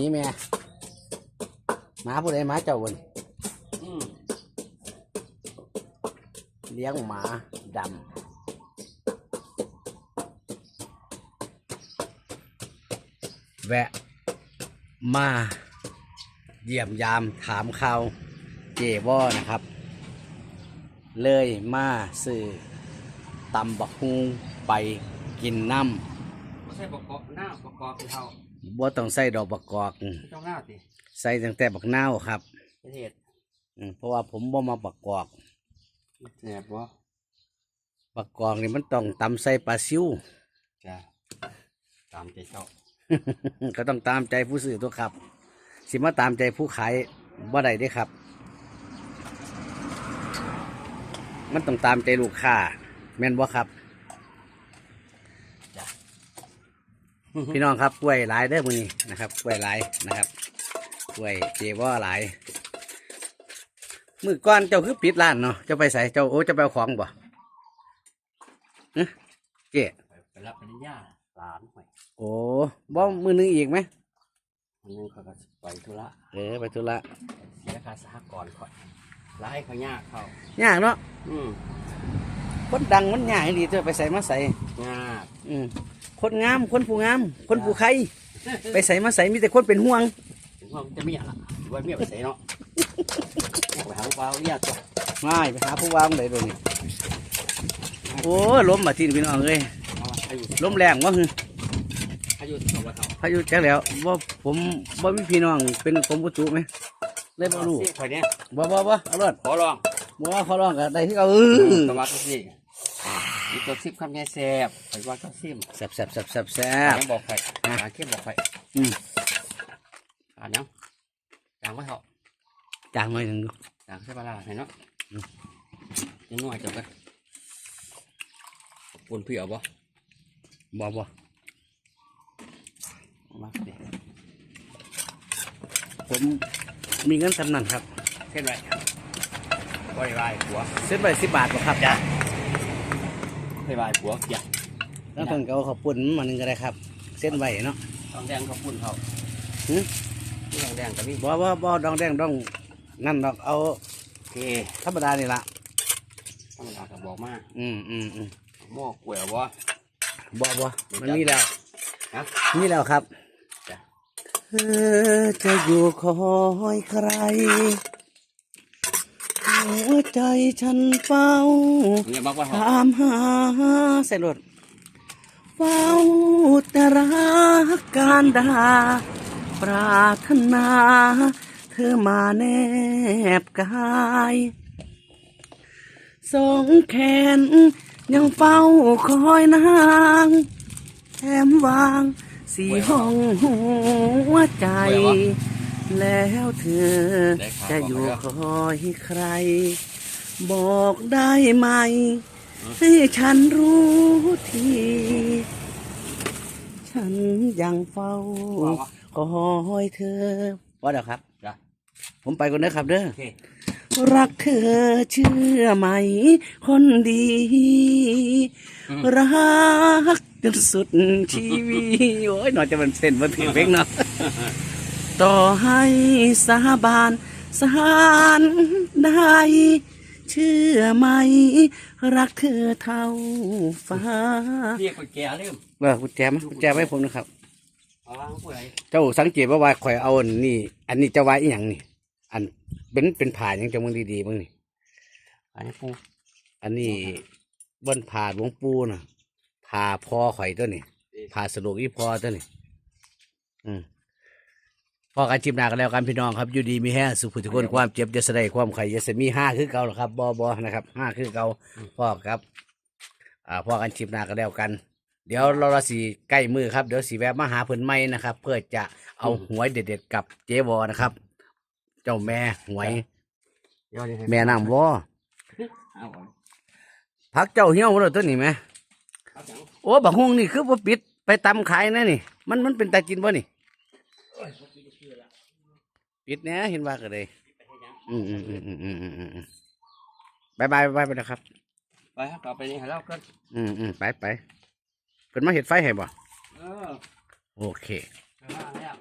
นี่แม่หมาผู้ใดหมาเจ้าบนอืมเลี้ยงหมาดำแวะ มา เยี่ยมยามถามข่าวเจวอนะครับ เลยมาซื้อตำบักฮุงไปกินน้ไม่ ใช่ประกอบหน้าประกอบที่เขาำบ่ต้องใส่ดอกบักกอกไม่ต้องหน้าสิใส่ตั้งแต่บักนาวครับประเทศอืมเพราะว่าผมบ่มาบักกอกแสบบ่บักกอกนี่มันต้องตำใส่ปลาซิว จ้ะตามใจชอบก็ต้องตามใจผู้ซื้อตัวครับ สิมาตามใจผู้ขายบ่ได้เด้ครับ มันต้องตามใจลูกค้าแม่นบ่ครับ จ้ะ พี่น้องครับกล้วยหลายเด้อมื้อนี้นะครับกล้วยหลายนะครับกล้วยเจว่าหลายมื้อก่อนเจ้าคือปิดร้านเนาะเจ้าไปใส่เจ้าโอ้เจะไปเอาของบ่เอ๊ะเจ๊ไปไปรับปริญญาหลานไปโอ้บ่มื้อนึงอีกไหมวันนึงเขาก็ไปธุระเออไปธุระเสียค่าสหกรณ์ก่อนไล่เขายากเขายากเนาะอืม คนดังมันยากอีหลีเจ้าไปใส่มาใส่ยากอืมคนงามคนผู้งาม คนผู้ใครไปใส่มาใส่มีแต่คนเป็นห่วงถึงว่ามันจะเมียละว่าเมียไปใส่เนาะอยากไปหาลูกเปล่าเนี่ยตัวไม่ไปหาผู้วางเลยดูนี่โอ้ล้มมาที่พี่น้องเอ้ยเอามาอายุล้มแรงวะคืออายุสองวันเท่าพายุจักแล้วว่าผมว่ามีพี่น้องเป็นกรมอุตุไหมเลยบ่รู้คอยเนี้ยบ่บ่บ่เอารถขอลองบ่ว่าเขาร้องกันได้ที่เขาเออสวัสดี มีตัวซิบคำแย่แซ่บไปว่าเขาซิมแซ่บแซ่บแซ่บแซ่บแซ่บยังบอกใครอ่าเข้มบอกใครอืมอ่านยังยังไม่เถอะจางหน่อยหนึ่งดูยังใช่ปะล่ะเห็นเนาะอืมยังน้อยจังกันปนเผื่อบ่บ่บ่มาเด็กผมมีเงินสำนันครับเส้นไรบริวารผัวเส้นไปสิบบาทบ่ครับจ้ะ บริวารผัวอย่าแล้วเพิ่นก็เอาข้าวปุ้นมาหนึ่งก็ได้ครับ เส้นไว้เนาะ ทองแดงเขาปุ่นเขาหืมที่ทองแดงกับพี่บ่บ่บ่ดองแดงดองนั่นดอกเอาโอเคธรรมดานี่ละธรรมดากับบอกมาอืมอืมอืมหม้อก๋วยบ่บ่บ่มันมีแล้วฮะมีแล้วครับจ้ะ เธอจะอยู่คอยใคร หัวใจฉันเฝ้าเนี่ยบอกว่าถามหาใส่รถเฝ้าแต่รักการดาปรารถนา เธอมาแนบกายสองแขนยังเฝ้าคอยนางแถมวางสี่ห้องหัวใจ แล้วเธอจะอยู่คอยใคร บอกได้ไหม ให้ฉันรู้ที ฉันยังเฝ้าคอยเธอว่าเดี๋ยวครับจ้ะผมไปก่อนนะครับเด้อโอเครักเธอเชื่อไหม คนดีอืมรักจนสุดชีวิต โอ้ยหน่อยจะมันเส้นมันถึงเพ่งเนาะ ต่อให้สาบานสารได้เชื่อไหม รักเธอเท่าฟ้าเรียกคนแก่ลืมเออกุญแจไหมกุญแจไว้ให้ผมนะครับ เอาวางผู้ใดเจ้าสังเกตว่าว่าข่อยเอาอันนี่ อันนี้จะไว้อีหยังนี่ อันเป็นเป็นผ่าหยังจะมึงดีๆมึงนี่ อันนี้ปูอันนี้บนผ่าหลวงปู่น่ะผ่าพอข่อยตัวนี่ผ่าสรุปอีพอตัวนี่อืม พอกันจิบหนากันแล้วกันพี่น้องครับอยู่ดีมีแห้สุขทุกคนความเจ็บจะแสดงความไข่จะมีห้าคือเก่าหรอครับบอบอนะครับห้าคือเก่าพ่อครับ อ่าพ่อกันจิบหนากันแล้วกัน เดี๋ยวเราเราสีใกล้มือครับเดี๋ยวสีแวะมาหาเพิ่นไม่นะครับ เพื่อจะเอาหวยเด็ดๆกับเจ๊วอนะครับ เจ้าแม่หวยเดี๋ยวนี้ให้แม่นางวอเอาก่อนพักเจ้าเหี้ยวหมดแล้วตัวนี้ไหมเอาจังโอ้บักฮวงนี่คือว่าปิดไปตำขายนะนี่ มันมันเป็นตากินบ่นี่ โอ้ยบ่กินก็คือละ ปิดแนะเห็นว่าก็เลยอืมอืมอืมอืมอืมอืมอืมบายบายบายไปนะครับ ไปครับต่อไปนี่ให้เราเกินอืมอืมไปไปเพิ่นมาเห็ดไฟให้บ่เออโอเค ไปว่าแล้ว